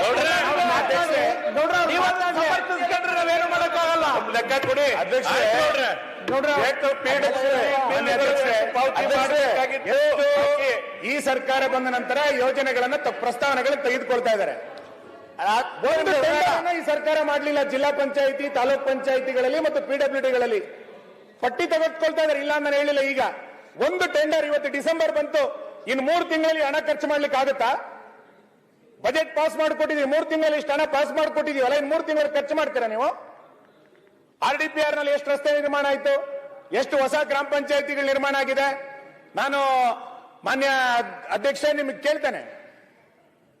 ಗೌಡ್ರೆ, ಅಧ್ಯಕ್ಷರೇ, ನಾವೇನು ಮಾಡಕ್ಕಾಗಲ್ಲ. ಲೆಕ್ಕ ಕೊಡಿ. ಅಧ್ಯಕ್ಷರೇ, ಈ ಸರ್ಕಾರ ಬಂದ ನಂತರ ಯೋಜನೆಗಳನ್ನ ಪ್ರಸ್ತಾವನೆಗಳನ್ನು ಪ್ರಸ್ತಾವನೆಗಳನ್ನ ತೆಗೆದುಕೊಳ್ತಾ ಇದ್ದಾರೆ. ಈ ಸರ್ಕಾರ ಮಾಡಲಿಲ್ಲ. ಜಿಲ್ಲಾ ಪಂಚಾಯಿತಿ ತಾಲೂಕ್ ಪಂಚಾಯಿತಿಗಳಲ್ಲಿ ಮತ್ತು ಪಿಡಬ್ಲ್ಯೂಡಿಗಳಲ್ಲಿ ಪಟ್ಟಿ ತೆಗೆದುಕೊಳ್ತಾ ಇದ್ದಾರೆ ಇಲ್ಲ ಅಂತ ಹೇಳಿಲ್ಲ ಈಗ. ಒಂದು ಟೆಂಡರ್ ಇವತ್ತು ಡಿಸೆಂಬರ್ ಬಂತು. ಇನ್ನು ಮೂರು ತಿಂಗಳಲ್ಲಿ ಹಣ ಖರ್ಚು ಮಾಡ್ಲಿಕ್ಕೆ ಆಗುತ್ತಾ? ಬಜೆಟ್ ಪಾಸ್ ಮಾಡಿಕೊಟ್ಟಿದ್ವಿ. ಮೂರು ತಿಂಗಳಲ್ಲಿ ಇಷ್ಟು ಹಣ ಪಾಸ್ ಮಾಡಿಕೊಟ್ಟಿದೀವಲ್ಲ, ಇನ್ನು ಮೂರು ತಿಂಗಳು ಖರ್ಚು ಮಾಡ್ತೀರಾ ನೀವು? ಆರ್ ಡಿ ಪಿ ಆರ್ನಲ್ಲಿ ಎಷ್ಟು ರಸ್ತೆ ನಿರ್ಮಾಣ ಆಯ್ತು? ಎಷ್ಟು ಹೊಸ ಗ್ರಾಮ ಪಂಚಾಯತಿಗಳು ನಿರ್ಮಾಣ ಆಗಿದೆ? ನಾನು ಮಾನ್ಯ ಅಧ್ಯಕ್ಷ ನಿಮಗೆ ಕೇಳ್ತೇನೆ.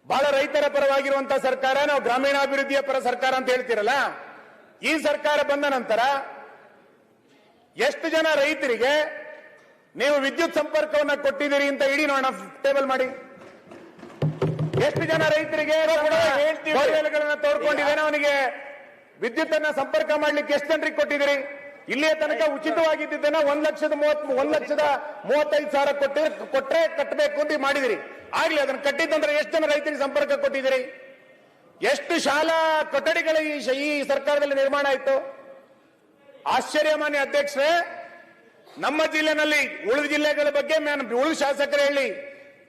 ಬಹಳ ರೈತರ ಪರವಾಗಿರುವಂತಹ ಸರ್ಕಾರ, ನಾವು ಗ್ರಾಮೀಣಾಭಿವೃದ್ಧಿಯ ಪರ ಸರ್ಕಾರ ಅಂತ ಹೇಳ್ತೀರಲ್ಲ? ಈ ಸರ್ಕಾರ ಬಂದ ನಂತರ ಎಷ್ಟು ಜನ ರೈತರಿಗೆ ನೀವು ವಿದ್ಯುತ್ ಸಂಪರ್ಕವನ್ನ ಕೊಟ್ಟಿದ್ದೀರಿ ಅಂತ ಇಡೀ ನೋಡೋಣ ಟೇಬಲ್ ಮಾಡಿ. ಎಷ್ಟು ಜನ ರೈತರಿಗೆ ತೋರ್ಕೊಂಡಿದ್ದೇನೆ ತೋಡ್ಕೊಂಡಿದ್ದೇನೆ ಅವನಿಗೆ. ವಿದ್ಯುತ್ ಅನ್ನ ಸಂಪರ್ಕ ಮಾಡ್ಲಿಕ್ಕೆ ಎಷ್ಟು ಜನರಿಗೆ ಕೊಟ್ಟಿದ್ದೀರಿ? ಇಲ್ಲಿಯ ತನಕ ಉಚಿತವಾಗಿದ್ದನ್ನ ಒಂದ್ ಲಕ್ಷದ ಮೂವತ್ ಒಂದ್ ಲಕ್ಷದ ಮೂವತ್ತೈದು ಸಾವಿರ ಕೊಟ್ಟಿ ಕೊಟ್ಟರೆ ಕಟ್ಟಬೇಕು ಅಂತ ಮಾಡಿದಿರಿ. ಆಗ್ಲಿ ಅದನ್ನ ಕಟ್ಟಿದ್ದಂದ್ರೆ ಎಷ್ಟು ಜನ ರೈತರಿಗೆ ಸಂಪರ್ಕ ಕೊಟ್ಟಿದ್ದೀರಿ? ಎಷ್ಟು ಶಾಲಾ ಕೊಠಡಿಗಳ ಈ ಸರ್ಕಾರದಲ್ಲಿ ನಿರ್ಮಾಣ ಆಯ್ತು? ಆಶ್ಚರ್ಯ ಮಾನ್ಯ ಅಧ್ಯಕ್ಷರೇ ನಮ್ಮ ಜಿಲ್ಲೆನಲ್ಲಿ ಉಳಿದ ಜಿಲ್ಲೆಗಳ ಬಗ್ಗೆ ನಾನು ಉಳಿದ ಶಾಸಕರು ಹೇಳಿ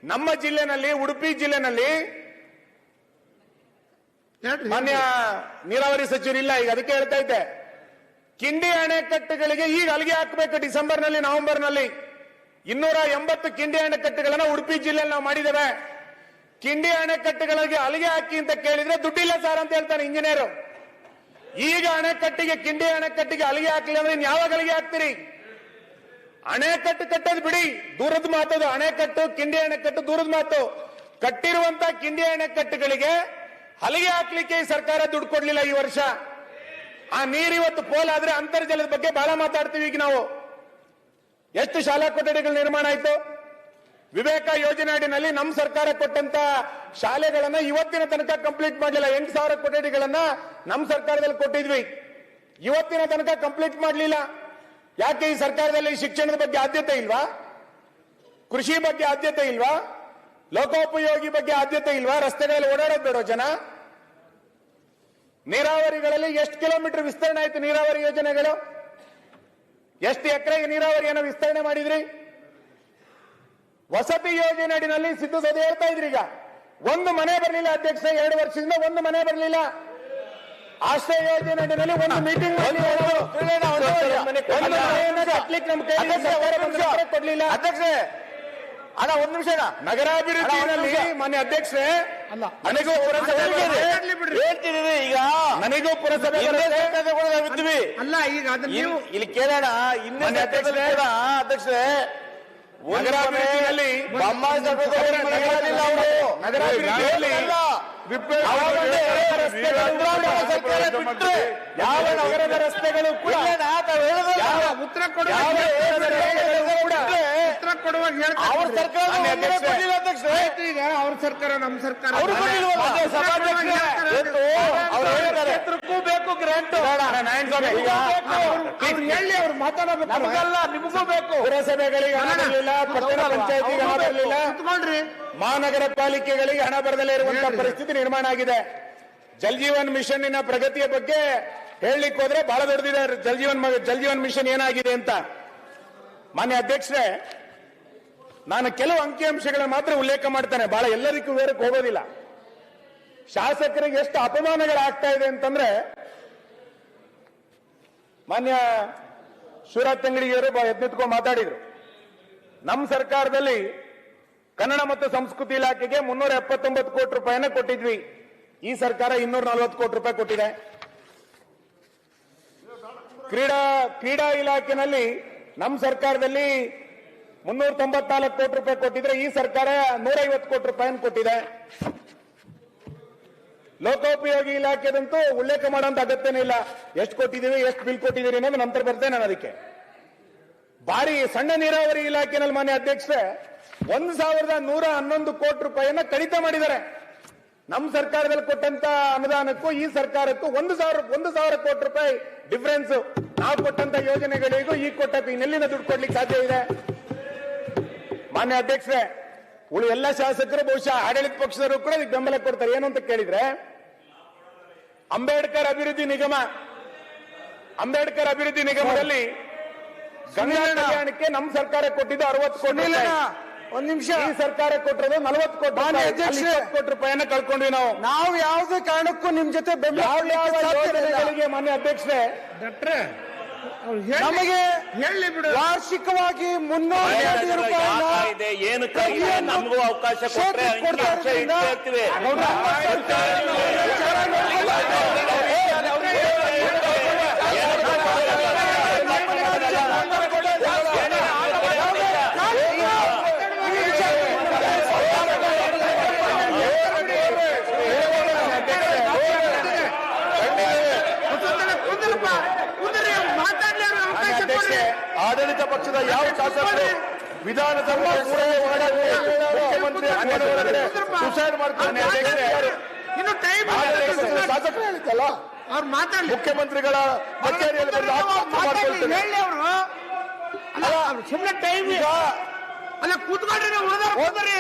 ನಮ್ಮ ಜಿಲ್ಲೆನಲ್ಲಿ ಉಡುಪಿ ಜಿಲ್ಲೆನಲ್ಲಿ ಮಾನ್ಯ ನೀರಾವರಿ ಸಚಿವರು ಇಲ್ಲ ಈಗ ಅದಕ್ಕೆ ಹೇಳ್ತಾ ಇದ್ದೆ. ಕಿಂಡಿ ಅಣೆಕಟ್ಟುಗಳಿಗೆ ಈಗ ಅಲ್ಲಿಗೆ ಹಾಕಬೇಕು ಡಿಸೆಂಬರ್ನಲ್ಲಿ ನವೆಂಬರ್ನಲ್ಲಿ. ನವೆಂಬರ್ನಲ್ಲಿ ಇನ್ನೂರ ಎಂಬತ್ತು ಕಿಂಡಿ ಅಣೆಕಟ್ಟುಗಳನ್ನ ಉಡುಪಿ ಜಿಲ್ಲೆಯಲ್ಲಿ ನಾವು ಮಾಡಿದ್ದೇವೆ. ಕಿಂಡಿ ಅಣೆಕಟ್ಟುಗಳಿಗೆ ಅಲ್ಲಿಗೆ ಹಾಕಿ ಅಂತ ಕೇಳಿದ್ರೆ ದುಡ್ಡಿಲ್ಲ ಸರ್ ಅಂತ ಹೇಳ್ತಾರೆ ಇಂಜಿನಿಯರ್. ಈಗ ಅಣೆಕಟ್ಟಿಗೆ, ಕಿಂಡಿ ಅಣೆಕಟ್ಟಿಗೆ ಅಲ್ಲಿಗೆ ಹಾಕ್ಲಿ ಅಂದ್ರೆ ಯಾವಾಗ ಅಲಿಗೆ ಹಾಕ್ತೀರಿ? ಅಣೆಕಟ್ಟು ಕಟ್ಟೋದು ಬಿಡಿ, ದೂರದ ಮಾತದು ಅಣೆಕಟ್ಟು, ಕಿಂಡಿ ಅಣೆಕಟ್ಟು, ದೂರದ ಮಾತು. ಕಟ್ಟಿರುವಂತ ಕಿಂಡಿ ಅಣೆಕಟ್ಟುಗಳಿಗೆ ಹಲಿಗೆ ಹಾಕ್ಲಿಕ್ಕೆ ಸರ್ಕಾರ ದುಡ್ಡು ಕೊಡ್ಲಿಲ್ಲ ಈ ವರ್ಷ. ಆ ನೀರಿವತ್ತು ಪೋಲಾದ್ರೆ ಅಂತರ್ಜಲದ ಬಗ್ಗೆ ಬಹಳ ಮಾತಾಡ್ತೀವಿ ಈಗ ನಾವು. ಎಷ್ಟು ಶಾಲಾ ಕೊಠಡಿಗಳು ನಿರ್ಮಾಣ ಆಯ್ತು? ವಿವೇಕ ಯೋಜನೆ ಅಡಿನಲ್ಲಿ ನಮ್ಮ ಸರ್ಕಾರ ಕೊಟ್ಟಂತ ಶಾಲೆಗಳನ್ನ ಇವತ್ತಿನ ತನಕ ಕಂಪ್ಲೀಟ್ ಮಾಡಲಿಲ್ಲ. ಎಂಟು ಸಾವಿರ ಕೊಠಡಿಗಳನ್ನ ನಮ್ಮ ಸರ್ಕಾರದಲ್ಲಿ ಕೊಟ್ಟಿದ್ವಿ. ಇವತ್ತಿನ ತನಕ ಕಂಪ್ಲೀಟ್ ಮಾಡಲಿಲ್ಲ. ಯಾಕೆ ಈ ಸರ್ಕಾರದಲ್ಲಿ ಶಿಕ್ಷಣದ ಬಗ್ಗೆ ಆದ್ಯತೆ ಇಲ್ವಾ? ಕೃಷಿ ಬಗ್ಗೆ ಆದ್ಯತೆ ಇಲ್ವಾ? ಲೋಕೋಪಯೋಗಿ ಬಗ್ಗೆ ಆದ್ಯತೆ ಇಲ್ವಾ? ರಸ್ತೆಗಳಲ್ಲಿ ಓಡಾಡೋದು ಬೇಡ ಜನ. ನೀರಾವರಿಗಳಲ್ಲಿ ಎಷ್ಟು ಕಿಲೋಮೀಟರ್ ವಿಸ್ತರಣೆ ಆಯ್ತು ನೀರಾವರಿ ಯೋಜನೆಗಳು? ಎಷ್ಟು ಎಕರೆಗೆ ನೀರಾವರಿಯನ್ನು ವಿಸ್ತರಣೆ ಮಾಡಿದ್ರಿ? ವಸತಿ ಯೋಜನೆ ಅಡಿನಲ್ಲಿ ಸಿದ್ದು ಸದ ಹೇಳ್ತಾ ಇದ್ರಿ ಈಗ. ಒಂದು ಮನೆ ಬರಲಿಲ್ಲ ಅಧ್ಯಕ್ಷ ಎರಡು ವರ್ಷದಿಂದ ಒಂದು ಮನೆ ಬರಲಿಲ್ಲ. ಆಶ್ರಯ ಯೋಜನೆ ಅಡಿನಲ್ಲಿ ಒಂದು ಮೀಟಿಂಗ್ ಕೊಡ್ಲಿಲ್ಲ. ಅಧ್ಯಕ್ಷರೇ ಅಲ್ಲ ಒಂದ್ ನಿಮಿಷ. ನಗರಾಭಿವೃದ್ಧಿಯಲ್ಲಿ ಮನೆ ಅಧ್ಯಕ್ಷೆ ಅಧ್ಯಕ್ಷರೇ ನನಗೂ ಪುರಸಭೆ ಈಗ. ನನಗೂ ಪುರಸಭೆ ಅಲ್ಲ ಈಗ ಅದನ್ನ ನೀವು ಇಲ್ಲಿ ಕೇಳೋಣ. ಇನ್ನೇ ಅಧ್ಯಕ್ಷರೇ. ಅಧ್ಯಕ್ಷರೇ ನಗರಾಭಿವೃದ್ಧಿಯಲ್ಲಿ ಯಾವ ನಗರದ ರಸ್ತೆಗಳು ಕೂಡ ಉತ್ತರ ಕೊಡುವ ಉತ್ತರ ಕೊಡುವ ಅವ್ರ ಸರ್ಕಾರ ಈಗ ಅವ್ರ ಸರ್ಕಾರ ನಮ್ಮ ಸರ್ಕಾರ. ಕ್ಷೇತ್ರಕ್ಕೂ ಬೇಕು ಗ್ರಾಂಟ್ ಈಗ ಅವ್ರು ಹೇಳಿ ಅವ್ರು ಮಾತಾಡಬೇಕು ನಮಗಲ್ಲ ನಿಮಗೂ ಬೇಕು. ಪುರಸಭೆಗಳಿಗೆ ಹಣ ಬರಲಿಲ್ಲ ಪಟ್ಟಣ ಪಂಚಾಯತಿಗೆ ಹಣ ಬರಲಿಲ್ಲ. ಮಹಾನಗರ ಪಾಲಿಕೆಗಳಿಗೆ ಹಣ ಬರದಲ್ಲೇ ಇರುವಂತಹ ಪರಿಸ್ಥಿತಿ ನಿರ್ಮಾಣ ಆಗಿದೆ. ಜಲ್ಜೀವನ್ ಮಿಷನ್ನಿನ ಪ್ರಗತಿಯ ಬಗ್ಗೆ ಹೇಳಲಿಕ್ಕೆ ಹೋದ್ರೆ ಬಹಳ ದೊಡ್ಡದಿದೆ. ಜಲ್ ಜೀವನ್ ಮ- ಜಲ್ ಜೀವನ್ ಮಿಷನ್ ಏನಾಗಿದೆ ಅಂತ. ಮಾನ್ಯ ಅಧ್ಯಕ್ಷರೇ ನಾನು ಕೆಲವು ಅಂಕಿಅಂಶಗಳ ಮಾತ್ರ ಉಲ್ಲೇಖ ಮಾಡ್ತೇನೆ. ಬಹಳ ಎಲ್ಲರಿಗೂ ವಿವರಕ್ಕೆ ಹೋಗೋದಿಲ್ಲ. ಶಾಸಕರಿಗೆ ಎಷ್ಟು ಅಪಮಾನಗಳಾಗ್ತಾ ಇದೆ ಅಂತಂದ್ರೆ, ಮಾನ್ಯ ಶಿವರಾಜ್ ತಂಗಡಿಗೆಯವರು ಎದ್ನಿತ್ಕೊಂಡು ಮಾತಾಡಿದ್ರು. ನಮ್ಮ ಸರ್ಕಾರದಲ್ಲಿ ಕನ್ನಡ ಮತ್ತು ಸಂಸ್ಕೃತಿ ಇಲಾಖೆಗೆ ಮುನ್ನೂರ ಎಪ್ಪತ್ತೊಂಬತ್ತು ಕೋಟಿ ರೂಪಾಯಿನ ಕೊಟ್ಟಿದ್ವಿ. ಈ ಸರ್ಕಾರ ಇನ್ನೂರ ನಲವತ್ತು ಕೋಟಿ ರೂಪಾಯಿ ಕೊಟ್ಟಿದೆ. ಕ್ರೀಡಾ ಕ್ರೀಡಾ ಇಲಾಖೆನಲ್ಲಿ ನಮ್ಮ ಸರ್ಕಾರದಲ್ಲಿ ಮುನ್ನೂರ ತೊಂಬತ್ನಾಲ್ಕು ಕೋಟಿ ರೂಪಾಯಿ ಕೊಟ್ಟಿದ್ರೆ ಈ ಸರ್ಕಾರ ನೂರೈವತ್ತು ಕೋಟಿ ರೂಪಾಯಿನ ಕೊಟ್ಟಿದೆ. ಲೋಕೋಪಯೋಗಿ ಇಲಾಖೆದಂತೂ ಉಲ್ಲೇಖ ಮಾಡುವಂತ ಅಗತ್ಯನೇ ಇಲ್ಲ. ಎಷ್ಟು ಕೊಟ್ಟಿದ್ದೀವಿ ಎಷ್ಟು ಬಿಲ್ ಕೊಟ್ಟಿದ್ದೀರಿ ಅನ್ನೋದು ನಂತರ ಬರ್ತೇನೆ ನಾನು ಅದಕ್ಕೆ. ಬಾರಿ ಸಣ್ಣ ನೀರಾವರಿ ಇಲಾಖೆನಲ್ಲಿ ಮಾನ್ಯ ಅಧ್ಯಕ್ಷರೇ, ಒಂದು ಸಾವಿರದ ನೂರ ಹನ್ನೊಂದು ಕೋಟಿ ರೂಪಾಯಿಯನ್ನ ಕಡಿತ ಮಾಡಿದ್ದಾರೆ. ನಮ್ಮ ಸರ್ಕಾರದಲ್ಲಿ ಕೊಟ್ಟಂತ ಅನುದಾನಕ್ಕೂ ಈ ಸರ್ಕಾರಕ್ಕೂ ಒಂದು ಸಾವಿರ ಒಂದು ಸಾವಿರ ಕೋಟಿ ರೂಪಾಯಿ ಡಿಫರೆನ್ಸ್ ನಾವು ಕೊಟ್ಟಂತ ಯೋಜನೆಗಳಿಗೂ ಈ ಕೊಟ್ಟಕ್ಕೂ ಇನ್ನೆಲ್ಲಿಂದ ದುಡ್ಡು ಕೊಡ್ಲಿಕ್ಕೆ ಸಾಧ್ಯ ಇದೆ. ಮಾನ್ಯ ಅಧ್ಯಕ್ಷರೇ ಉಳಿ ಎಲ್ಲ ಶಾಸಕರು ಬಹುಶಃ ಆಡಳಿತ ಪಕ್ಷದವರು ಕೂಡ ಇದಕ್ಕೆ ಬೆಂಬಲ ಕೊಡ್ತಾರೆ ಏನು ಅಂತ ಕೇಳಿದ್ರೆ ಅಂಬೇಡ್ಕರ್ ಅಭಿವೃದ್ಧಿ ನಿಗಮ ಅಂಬೇಡ್ಕರ್ ಅಭಿವೃದ್ಧಿ ನಿಗಮದಲ್ಲಿ ಗಂಗಾ ಕಲ್ಯಾಣಕ್ಕೆ ನಮ್ಮ ಸರ್ಕಾರ ಕೊಟ್ಟಿದ್ದು ಅರವತ್ತು ಕೋಟಿ. ಒಂದ್ ನಿಮಿಷ ಈ ಸರ್ಕಾರ ಕೊಟ್ಟಿರೋದು ನಲವತ್ತು ಕೋಟಿ ಮಾನ್ಯ ರೂಪಾಯಿ. ಅಧ್ಯಕ್ಷರೇ. ಅಲ್ಲಿ 20 ಕೋಟಿ ರೂಪಾಯಿಯನ್ನ ಕಳ್ಕೊಂಡ್ವಿ ನಾವು ನಾವು ಯಾವುದೇ ಕಾರಣಕ್ಕೂ ನಿಮ್ ಜೊತೆ ಬೆಂಬಲಗಳಿಗೆ ಮಾನ್ಯ ಅಧ್ಯಕ್ಷರೇ ನಮಗೆ ಹೇಳಿ ಬಿಡು ವಾರ್ಷಿಕವಾಗಿ ಮುನ್ನೂರು ಕೋಟಿ ಇದೆ ಏನು ಕಾಯಿದೆ ನಮಗೂ ಅವಕಾಶ ಕೊಟ್ಟರೆ ಹೇಳ್ತೀವಿ ಅಂಕಿ ಅಂಶ ಆಡಳಿತ ಪಕ್ಷದ ಯಾವ ಶಾಸಕರು ವಿಧಾನಸಭೆ ಅವ್ರು ಮಾತಾಡ್ಲಿ. ಮುಖ್ಯಮಂತ್ರಿಗಳ ಸುಮ್ಮನೆ ಟೈಮ್ ಅಲ್ಲ ಕೂತ್ಕೊಂಡ್ರೆ